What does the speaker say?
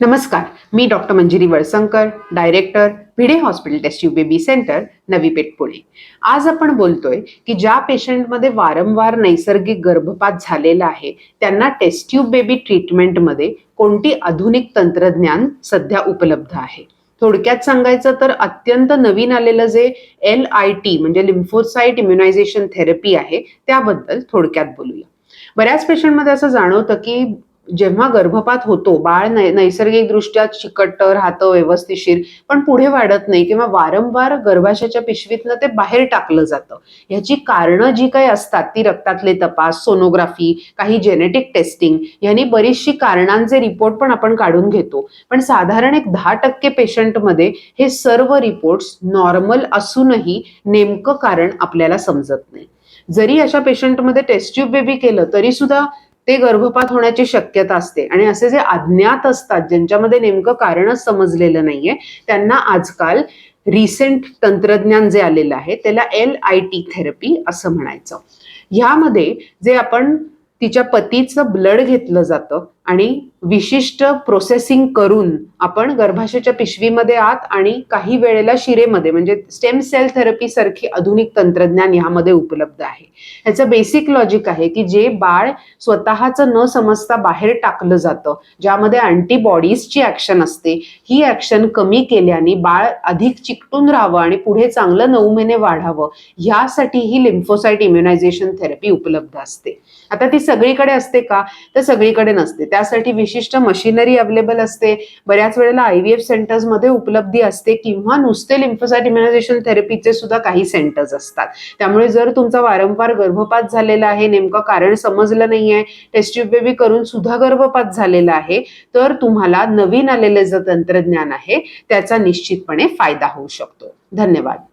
नमस्कार मी doctor Manjiri Walsankar director Bhide hospital test tube baby centre Navi Peth Pune आज आपण बोलतोय की ज्या पेशंटमध्ये वारंवार नैसर्गिक गर्भपात झालेला आहे त्यांना टेस्ट ट्यूब बेबी ट्रीटमेंटमध्ये कोणती आधुनिक तंत्रज्ञान सध्या उपलब्ध आहे? थोडक्यात सांगायचं तर अत्यंत नवीन आलेलं जे एल आय टी म्हणजे लिम्फोसाईट इम्युनायझेशन थेरपी आहे त्याबद्दल थोडक्यात बोलूया. बऱ्याच पेशंटमध्ये असं जाणवतं की जेव्हा गर्भपात होतो बाळ नैसर्गिकदृष्ट्या चिकट राहतं व्यवस्थिशीर पण पुढे वाढत नाही किंवा वारंवार गर्भाशयाच्या पिशवीतनं ते बाहेर टाकलं जातं. ह्याची कारणं जी काही असतात ती रक्तातले तपास सोनोग्राफी काही जेनेटिक टेस्टिंग यांनी बरीचशी कारणांचे रिपोर्ट पण आपण काढून घेतो. पण साधारण एक दहा टक्के पेशंटमध्ये हे सर्व रिपोर्ट्स नॉर्मल असूनही नेमकं कारण आपल्याला समजत नाही. जरी अशा पेशंटमध्ये टेस्ट ट्यूब बेबी केलं तरी सुद्धा ते गर्भपात होण्याची शक्यता असते. आणि असे जे अज्ञात असतात ज्यांच्यामध्ये नेमकं कारणच समजलेलं नाहीये त्यांना आजकाल रिसेंट तंत्रज्ञान जे आलेलं आहे त्याला एल आय टी थेरपी असं म्हणायचं. ह्यामध्ये जे आपण तिच्या पतीचं ब्लड घेतलं जातं आणि विशिष्ट प्रोसेसिंग करून आपण गर्भाशयाच्या पिशवीमध्ये आत आणि काही वेळेला शिरेमध्ये म्हणजे स्टेम सेल थेरपी सारखी आधुनिक तंत्रज्ञान ह्यामध्ये उपलब्ध आहे. ह्याचं बेसिक लॉजिक आहे की जे बाळ स्वतःचं न समजता बाहेर टाकलं जातं ज्यामध्ये अँटीबॉडीजची ऍक्शन असते. ही ऍक्शन कमी केल्याने बाळ अधिक चिकटून राहावं आणि पुढे चांगलं नऊ महिने वाढावं ह्यासाठी ही लिम्फोसाईट इम्युनायझेशन थेरपी उपलब्ध असते. आता ती सगळीकडे असते का? तर सगळीकडे नसते. त्यासाठी विशिष्ट मशिनरी अवेलेबल असते. बऱ्याच वेळेला आय व्ही एफ सेंटर्समध्ये उपलब्धी असते किंवा नुसते लिम्फोसाइट इम्युनायझेशन थेरपीचे सुद्धा काही सेंटर्स असतात. त्यामुळे जर तुमचा वारंवार गर्भपात झालेला आहे नेमकं कारण समजलं नाही आहे टेस्ट बेबी करून सुद्धा गर्भपात झालेला आहे तर तुम्हाला नवीन आलेलं जे तंत्रज्ञान आहे त्याचा निश्चितपणे फायदा होऊ शकतो. धन्यवाद.